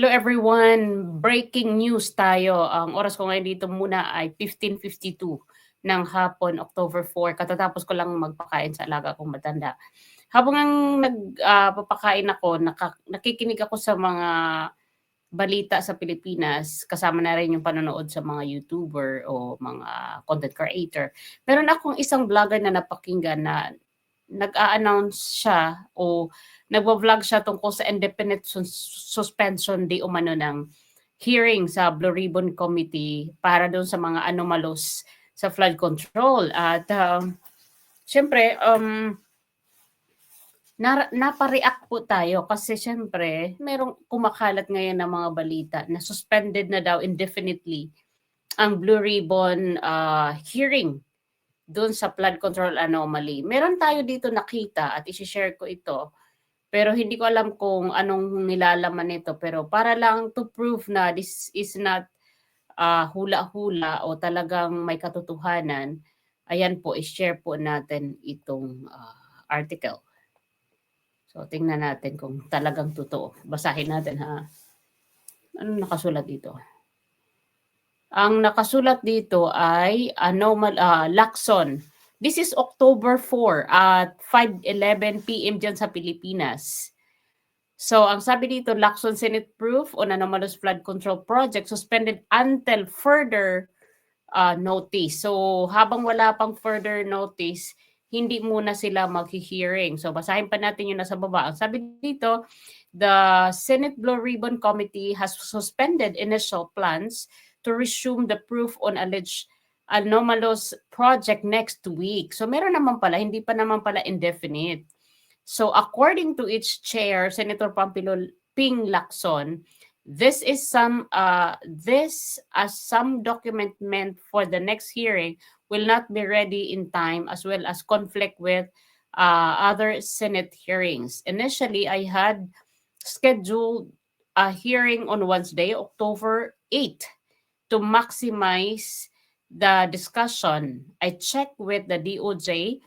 Hello everyone! Breaking news tayo. Ang oras ko ngayon dito muna ay 15.52 ng hapon, October 4. Katatapos ko lang magpakain sa alaga kong matanda. Habang ang nagpapakain uh, ako, naka, nakikinig ako sa mga balita sa Pilipinas, kasama na rin yung panonood sa mga YouTuber o mga content creator. Meron akong isang vlogger na napakinggan na nag-a-announce siya o nagvo-vlog siya tungkol sa independent suspension di umano ng hearing sa Blue Ribbon Committee para doon sa mga anomalous sa flood control. At uh, syempre, um, na, napareact po tayo kasi syempre, merong kumakalat ngayon ng mga balita na suspended na daw indefinitely ang Blue Ribbon uh, hearing doon sa flood control anomaly. Meron tayo dito nakita at i-share ko ito. Pero hindi ko alam kung anong nilalaman nito. Pero para lang to prove na this is not uh, hula-hula o talagang may katotohanan, ayan po, i-share po natin itong uh, article. So, tingnan natin kung talagang totoo. Basahin natin ha. Ano nakasulat dito? Ang nakasulat dito ay anomal uh, Lacson. This is October 4 at 5:11 PM diyan sa Pilipinas. So, ang sabi dito, Lacson Senate proof on anomalous flood control project suspended until further uh, notice. So, habang wala pang further notice, hindi muna sila mag-hearing. So, basahin pa natin yung nasa baba. Ang sabi dito, the Senate Blue Ribbon Committee has suspended initial plans to resume the proof on alleged anomalous project next week. So meron naman pala, hindi pa naman pala indefinite. So according to its chair, Senator Pampilo Ping Lacson, this is some uh, this as some document meant for the next hearing will not be ready in time as well as conflict with uh, other Senate hearings. Initially, I had scheduled a hearing on Wednesday, October 8 to maximize the discussion, I checked with the DOJ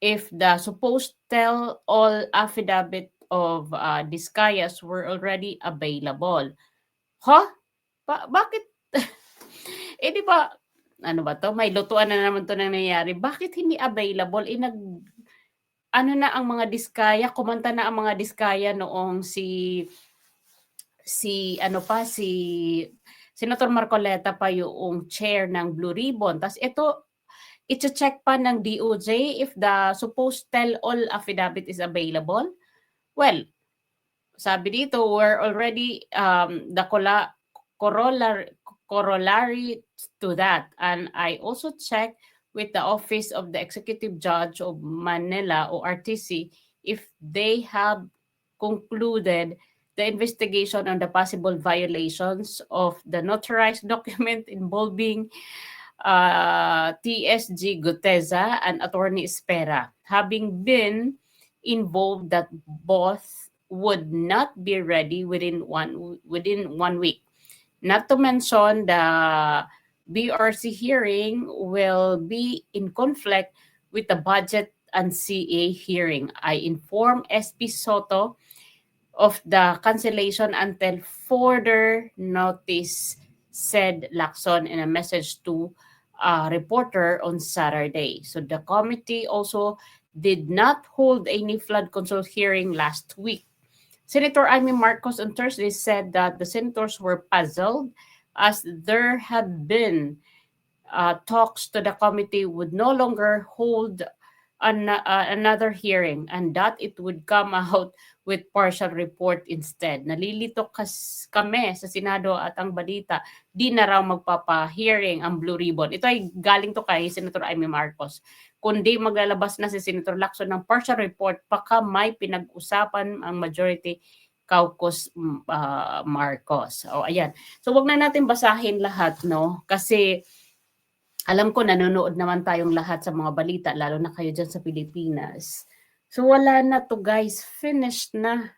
if the supposed tell all affidavit of uh, Discayas were already available. Huh? Ba- bakit? eh di ba, ano ba to? May lutuan na naman to nang nangyayari. Bakit hindi available? Eh nag, ano na ang mga Diskaya? Kumanta na ang mga Diskaya noong si, si, ano pa, si Senator Marcoleta pa yung chair ng Blue Ribbon. Tapos ito, iti-check pa ng DOJ if the supposed tell-all affidavit is available. Well, sabi dito, we're already um, the corollary, corollary to that. And I also checked with the Office of the Executive Judge of Manila o RTC if they have concluded the investigation on the possible violations of the notarized document involving uh, TSG Guteza and Attorney Espera, having been involved that both would not be ready within one within one week. Not to mention the BRC hearing will be in conflict with the budget and CA hearing. I informed SP Soto of the cancellation until further notice, said Lacson in a message to a reporter on Saturday. So the committee also did not hold any flood control hearing last week. Senator Amy Marcos on Thursday said that the senators were puzzled as there had been uh, talks to the committee would no longer hold an, uh, another hearing and that it would come out with partial report instead. Nalilito kas kami sa Senado at ang balita, di na raw magpapa-hearing ang Blue Ribbon. Ito ay galing to kay Senator Amy Marcos. Kundi maglalabas na si Senator Lacson ng partial report, baka may pinag-usapan ang majority caucus uh, Marcos. O ayan. So wag na natin basahin lahat no kasi alam ko nanonood naman tayong lahat sa mga balita lalo na kayo diyan sa Pilipinas So wala na to guys, finished na.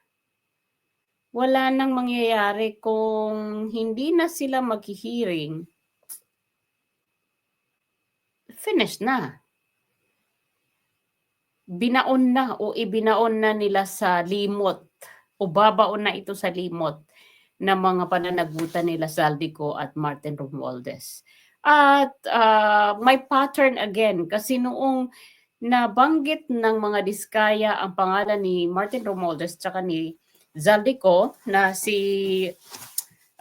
Wala nang mangyayari kung hindi na sila maghihiring. Finished na. Binaon na o ibinaon na nila sa limot o babaon na ito sa limot ng mga pananagutan nila Saldico at Martin Romualdez. At uh, may pattern again kasi noong nabanggit ng mga diskaya ang pangalan ni Martin Romualdez tsaka ni Zaldico na si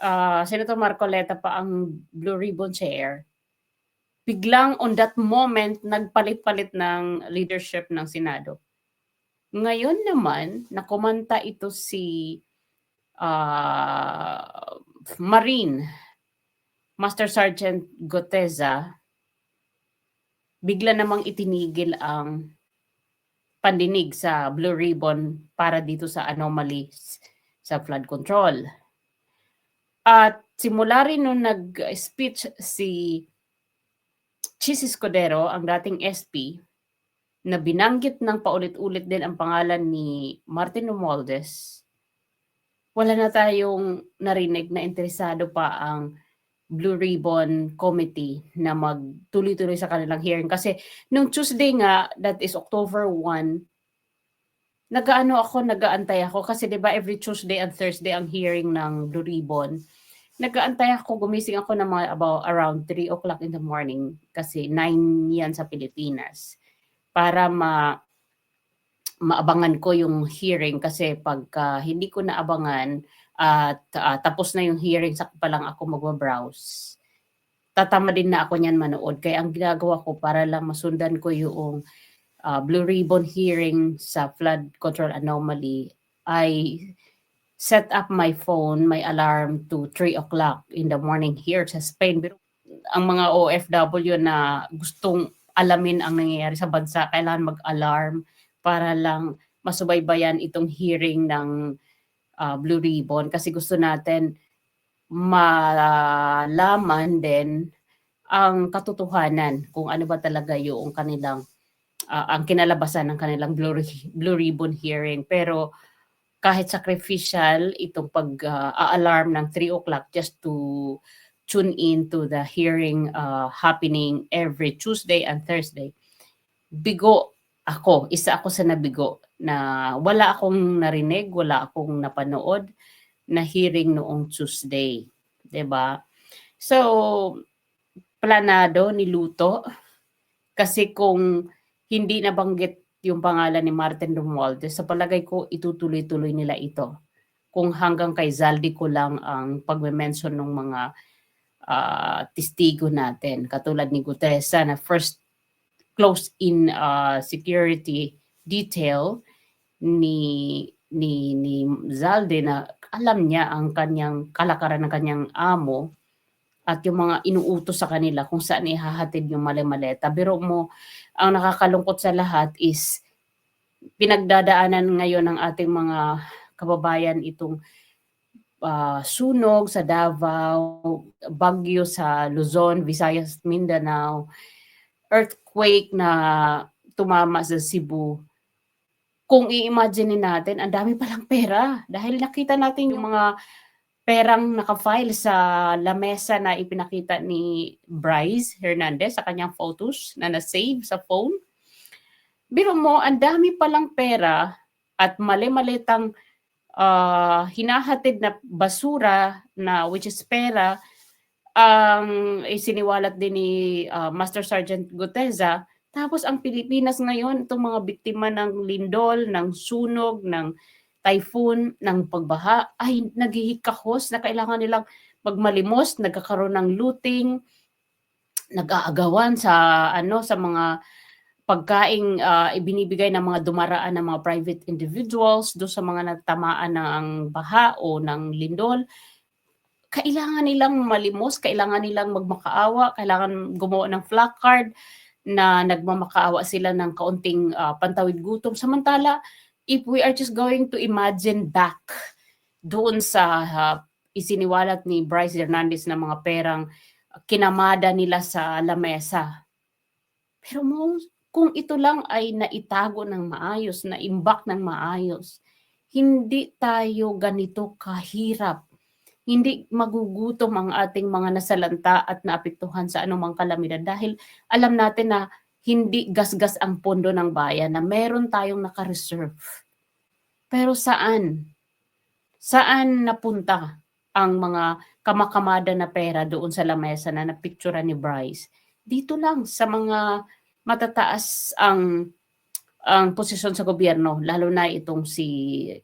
uh, Senator Marcoleta pa ang Blue Ribbon Chair, biglang on that moment nagpalit-palit ng leadership ng Senado. Ngayon naman, nakomanta ito si uh, Marine Master Sergeant Goteza, bigla namang itinigil ang pandinig sa Blue Ribbon para dito sa anomalies sa flood control. At simula rin nung nag-speech si Chis Escudero, ang dating SP, na binanggit ng paulit-ulit din ang pangalan ni Martin Romualdez, wala na tayong narinig na interesado pa ang Blue Ribbon Committee na magtuloy-tuloy sa kanilang hearing. Kasi nung Tuesday nga, that is October 1, nagaano ako, nagaantay ako. Kasi ba every Tuesday and Thursday ang hearing ng Blue Ribbon. Nagaantay ako, gumising ako ng mga about around 3 o'clock in the morning kasi 9 yan sa Pilipinas para ma maabangan ko yung hearing kasi pagka hindi ko naabangan, at uh, tapos na yung hearing sa pa lang ako magwa-browse. Tatama din na ako niyan manood. Kaya ang ginagawa ko para lang masundan ko yung uh, Blue Ribbon hearing sa flood control anomaly I set up my phone, my alarm to 3 o'clock in the morning here sa Spain. Pero ang mga OFW na gustong alamin ang nangyayari sa bansa, kailangan mag-alarm para lang masubaybayan itong hearing ng uh, Blue Ribbon kasi gusto natin malaman din ang katotohanan kung ano ba talaga yung kanilang uh, ang kinalabasan ng kanilang Blue, Blue Ribbon hearing. Pero kahit sacrificial itong pag-alarm uh, ng 3 o'clock just to tune in to the hearing uh, happening every Tuesday and Thursday. Bigo ako, isa ako sa nabigo na wala akong narinig, wala akong napanood na hearing noong Tuesday, ba? So planado niluto kasi kung hindi nabanggit yung pangalan ni Martin Romualdez, sa palagay ko itutuloy-tuloy nila ito. Kung hanggang kay Zaldi ko lang ang pagme-mention ng mga uh, testigo natin, katulad ni Gutesa na first close-in uh, security detail ni ni ni Zalde na alam niya ang kanyang kalakaran ng kanyang amo at yung mga inuutos sa kanila kung saan ihahatid yung mali-maleta. Pero mo, ang nakakalungkot sa lahat is pinagdadaanan ngayon ng ating mga kababayan itong uh, sunog sa Davao, bagyo sa Luzon, Visayas, Mindanao, earthquake na tumama sa Cebu kung i-imagine natin, ang dami palang pera. Dahil nakita natin yung mga perang nakafile sa lamesa na ipinakita ni Bryce Hernandez sa kanyang photos na na-save sa phone. Biro mo, ang dami palang pera at mali-malitang uh, hinahatid na basura na which is pera ang um, isiniwalat din ni uh, Master Sergeant Guteza tapos ang Pilipinas ngayon, itong mga biktima ng lindol, ng sunog, ng typhoon, ng pagbaha, ay naghihikahos na kailangan nilang magmalimos, nagkakaroon ng looting, nag-aagawan sa ano sa mga pagkaing uh, ibinibigay ng mga dumaraan ng mga private individuals do sa mga natamaan ng baha o ng lindol kailangan nilang malimos, kailangan nilang magmakaawa, kailangan gumawa ng placard, na nagmamakaawa sila ng kaunting uh, pantawid gutom. Samantala, if we are just going to imagine back doon sa uh, isiniwalat ni Bryce Hernandez na mga perang kinamada nila sa lamesa. Pero mo, kung ito lang ay naitago ng maayos, na imbak ng maayos, hindi tayo ganito kahirap hindi magugutom ang ating mga nasalanta at naapektuhan sa anumang kalamidad dahil alam natin na hindi gasgas ang pondo ng bayan na meron tayong naka-reserve. Pero saan? Saan napunta ang mga kamakamada na pera doon sa lamesa na napicturean ni Bryce. Dito lang sa mga matataas ang ang posisyon sa gobyerno, lalo na itong si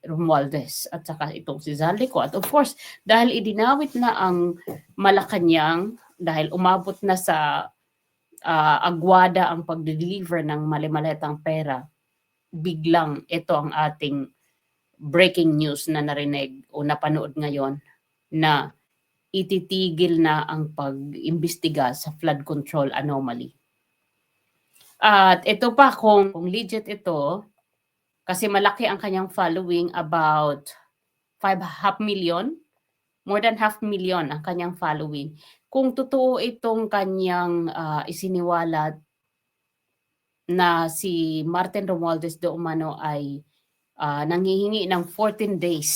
Romualdez at saka itong si Zaldico. At of course, dahil idinawit na ang Malacanang, dahil umabot na sa ah, agwada ang pag-deliver ng malimaletang pera, biglang ito ang ating breaking news na narinig o napanood ngayon na ititigil na ang pag-imbestiga sa flood control anomaly. At ito pa kung, kung legit ito, kasi malaki ang kanyang following about 5 half million, more than half million ang kanyang following. Kung totoo itong kanyang ah, isiniwalat na si Martin Romualdez de Umano ay ah, nanghihingi ng 14 days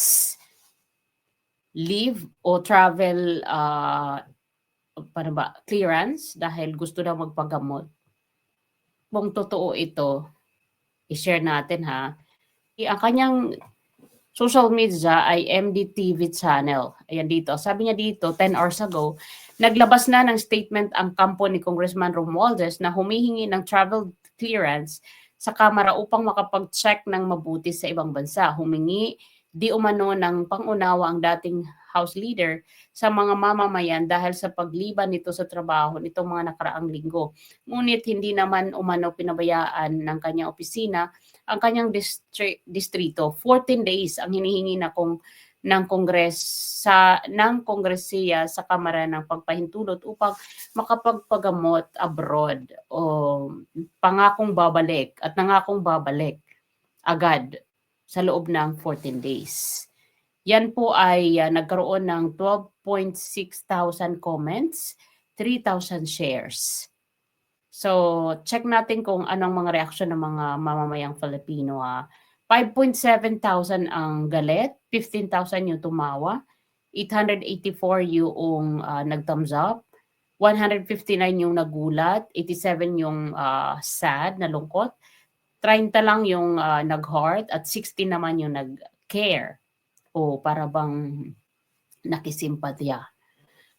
leave o travel ah, paano ba, clearance dahil gusto daw magpagamot. Kung totoo ito, i-share natin ha. Ang kanyang social media ay MDTV channel. Ayan dito. Sabi niya dito, 10 hours ago, naglabas na ng statement ang kampo ni Congressman Romualdez na humihingi ng travel clearance sa Kamara upang makapag-check ng mabuti sa ibang bansa. Humingi di umano ng pangunawa ang dating House Leader sa mga mamamayan dahil sa pagliban nito sa trabaho nitong mga nakaraang linggo. Ngunit hindi naman umano pinabayaan ng kanyang opisina ang kanyang distri- distrito. 14 days ang hinihingi na kung ng Kongres sa ng Kongresiya sa Kamara ng Pagpahintulot upang makapagpagamot abroad o pangakong babalik at nangakong babalik agad sa loob ng 14 days. Yan po ay ah, nagkaroon ng 12.6 thousand comments, 3,000 shares. So, check natin kung anong mga reaksyon ng mga mamamayang Filipino. ah. 5.7 thousand ang galit, 15,000 yung tumawa, 884 yung ah, nag-thumbs up, 159 yung nagulat, 87 yung ah, sad, nalungkot, 30 lang yung ah, nag-heart, at 60 naman yung nag-care o para bang nakisimpatya.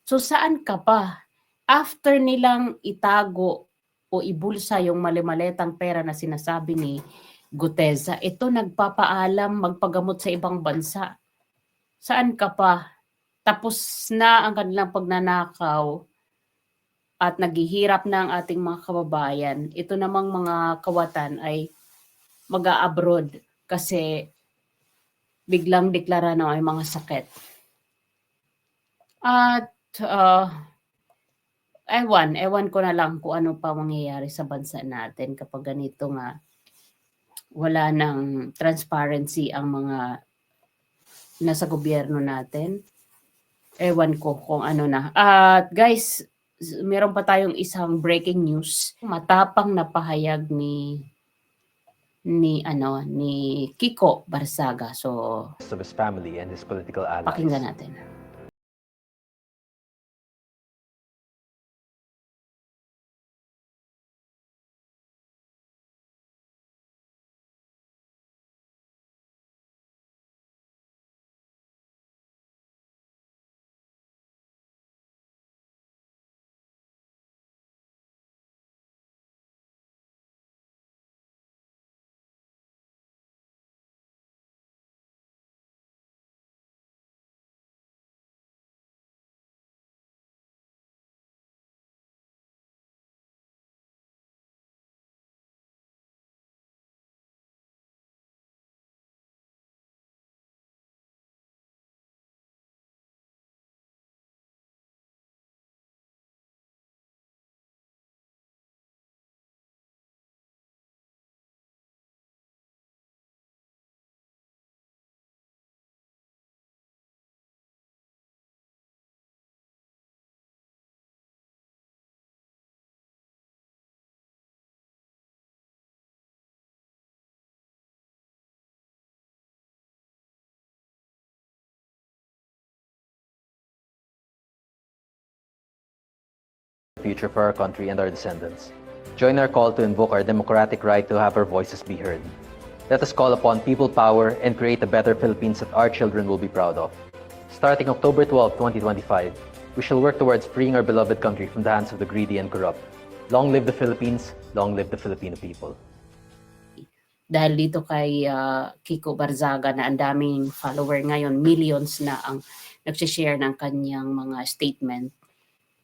So saan ka pa? After nilang itago o ibulsa yung malimaletang pera na sinasabi ni Guteza, ito nagpapaalam magpagamot sa ibang bansa. Saan ka pa? Tapos na ang kanilang pagnanakaw at naghihirap na ang ating mga kababayan. Ito namang mga kawatan ay mag-abroad kasi biglang deklara na ay mga sakit. At uh, ewan, ewan ko na lang kung ano pa mangyayari sa bansa natin kapag ganito nga wala ng transparency ang mga nasa gobyerno natin. Ewan ko kung ano na. At guys, meron pa tayong isang breaking news. Matapang na pahayag ni ni ano ni Kiko Barsaga. So, of his family and his political allies. pakinggan natin. Future for our country and our descendants. Join our call to invoke our democratic right to have our voices be heard. Let us call upon people power and create a better Philippines that our children will be proud of. Starting October 12, 2025, we shall work towards freeing our beloved country from the hands of the greedy and corrupt. Long live the Philippines, long live the Filipino people. dahil dito kay ah, Kiko Barzaga na ang daming follower ngayon, millions na ang nagsishare ng kanyang mga statement,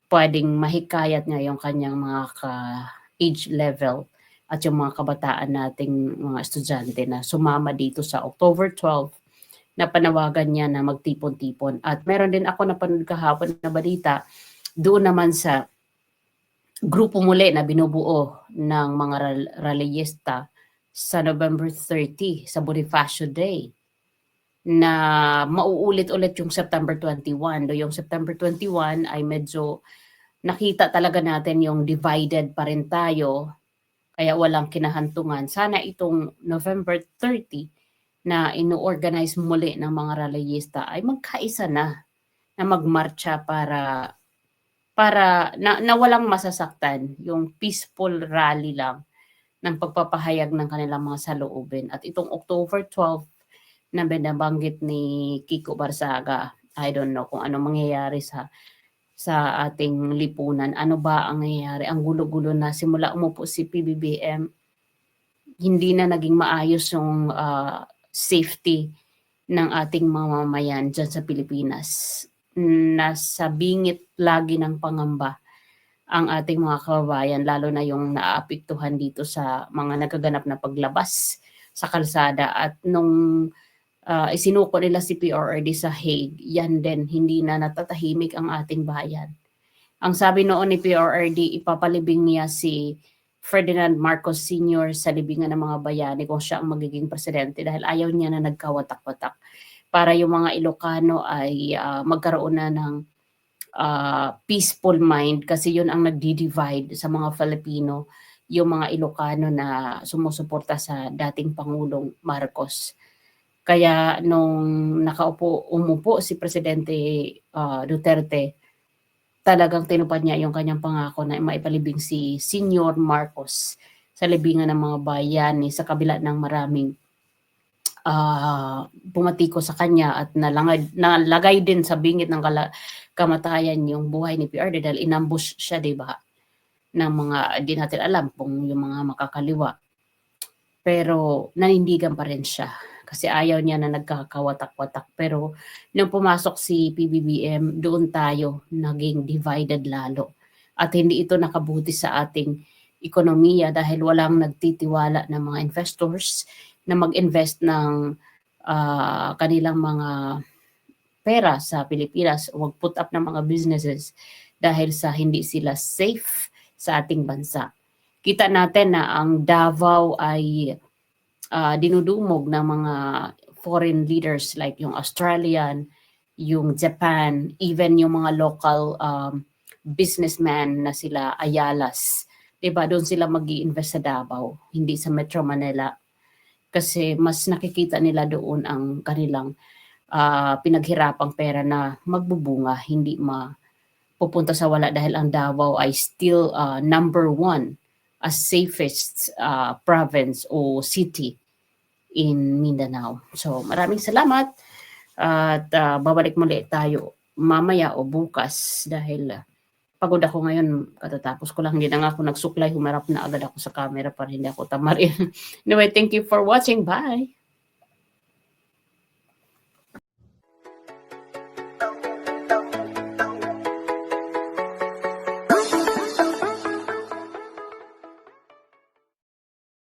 pwedeng mahikayat nga yung kanyang mga ka-age level at yung mga kabataan nating mga estudyante na sumama dito sa October 12 na panawagan niya na magtipon-tipon. At meron din ako napanood kahapon na balita doon naman sa grupo muli na binubuo ng mga ral- rallyista sa November 30 sa Bonifacio Day na mauulit-ulit yung September 21. Do yung September 21 ay medyo nakita talaga natin yung divided pa rin tayo kaya walang kinahantungan. Sana itong November 30 na ino-organize muli ng mga rallyista ay magkaisa na na magmarcha para para na, na walang masasaktan yung peaceful rally lang ng pagpapahayag ng kanilang mga saloobin. At itong October 12 na binabanggit ni Kiko Barsaga, I don't know kung ano mangyayari sa sa ating lipunan. Ano ba ang nangyayari? Ang gulo-gulo na simula umupo si PBBM, hindi na naging maayos yung ah, safety ng ating mamamayan dyan sa Pilipinas. Nasa bingit lagi ng pangamba ang ating mga kababayan, lalo na yung naaapektuhan dito sa mga nagaganap na paglabas sa kalsada. At nung ah, isinuko nila si PRRD sa Hague, yan din, hindi na natatahimik ang ating bayan. Ang sabi noon ni PRRD, ipapalibing niya si Ferdinand Marcos Sr. sa libingan ng mga bayani kung siya ang magiging presidente dahil ayaw niya na nagkawatak-watak para yung mga Ilocano ay ah, magkaroon na ng ah, peaceful mind kasi yun ang nagdi-divide sa mga Filipino, yung mga Ilocano na sumusuporta sa dating Pangulong Marcos. Kaya nung nakaupo, umupo si Presidente ah, Duterte, talagang tinupad niya yung kanyang pangako na maipalibing si Senior Marcos sa libingan ng mga bayani sa kabila ng maraming ah pumatiko sa kanya at nalangay, nalagay din sa bingit ng kamatayan yung buhay ni PRD dahil inambush siya, di ba? Ng mga, di natin alam kung yung mga makakaliwa. Pero nanindigan pa rin siya kasi ayaw niya na nagkakawatak-watak. Pero nung pumasok si PBBM, doon tayo naging divided lalo. At hindi ito nakabuti sa ating ekonomiya dahil walang nagtitiwala ng mga investors na mag-invest ng ah, kanilang mga pera sa Pilipinas o mag-put up ng mga businesses dahil sa hindi sila safe sa ating bansa. Kita natin na ang Davao ay ah, dinudumog ng mga foreign leaders like yung Australian, yung Japan, even yung mga local um, businessman na sila Ayalas. 'Di ba Doon sila mag invest sa Davao, hindi sa Metro Manila. Kasi mas nakikita nila doon ang kanilang ah, pinaghirapang pera na magbubunga, hindi ma pupunta sa wala dahil ang Davao ay still ah, number one as safest ah, province o city in Mindanao. So maraming salamat at ah, babalik muli tayo mamaya o bukas dahil ah, pagod ako ngayon katatapos ko lang hindi na nga ako nagsuklay humarap na agad ako sa camera para hindi ako tamarin. anyway, thank you for watching. Bye!